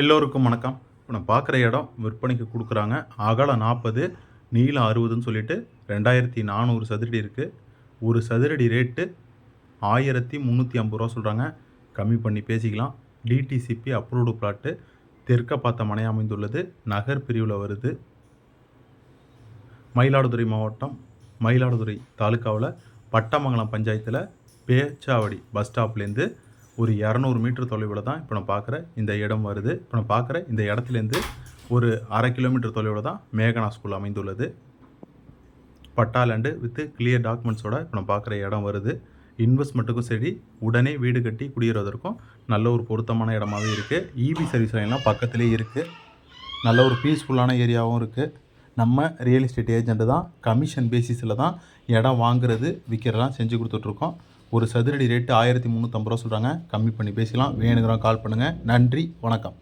எல்லோருக்கும் வணக்கம். இப்போ நான் பார்க்குற இடம் விற்பனைக்கு கொடுக்குறாங்க. அகலம் நாற்பது நீளம் அறுபதுன்னு சொல்லிட்டு ரெண்டாயிரத்தி நானூறு சதுரடி இருக்குது ஒரு சதுரடி ரேட்டு ஆயிரத்தி முந்நூற்றி ஐம்பது ரூபா சொல்கிறாங்க கம்மி பண்ணி பேசிக்கலாம். டிடிசிபி அப்ரூவ்டு பிளாட்டு தெற்க பார்த்த மனை அமைந்துள்ளது. நகர் பிரிவில் வருது. மயிலாடுதுறை மாவட்டம் மயிலாடுதுறை தாலுக்காவில் பட்டமங்கலம் பஞ்சாயத்தில் பேச்சாவடி பஸ் ஸ்டாப்லேருந்து ஒரு இரநூறு மீட்டர் தொலைவில் தான் இப்போ நான் பார்க்குற இந்த இடம் வருது. இப்போ நான் பார்க்குற இந்த இடத்துலேருந்து ஒரு அரை கிலோமீட்டர் தொலைவில் தான் மேகனா ஸ்கூல் அமைந்துள்ளது. பட்டா லேண்டு வித்து கிளியர் டாக்குமெண்ட்ஸோட இப்போ நான் பார்க்குற இடம் வருது. இன்வெஸ்ட்மெண்ட்டுக்கும் சரி உடனே வீடு கட்டி குடியேறுவதற்கும் நல்ல ஒரு பொருத்தமான இடமாகவே இருக்குது இபி சர்வீஸ் லைன்லாம் பக்கத்துலேயே இருக்குது நல்ல ஒரு பீஸ்ஃபுல்லான ஏரியாவும் இருக்குது நம்ம ரியல் எஸ்டேட் ஏஜெண்ட்டு தான் கமிஷன் பேசிஸில் தான் இடம் வாங்குறது விற்கிறதெல்லாம் செஞ்சு கொடுத்துட்ருக்கோம். ஒரு சதுரடி ரேட்டு ஆயிரத்தி முந்நூற்றம்பது ரூபா சொல்கிறாங்க கம்மி பண்ணி பேசிக்கலாம் வேணுங்கிறோம் கால் பண்ணுங்கள் நன்றி. வணக்கம்.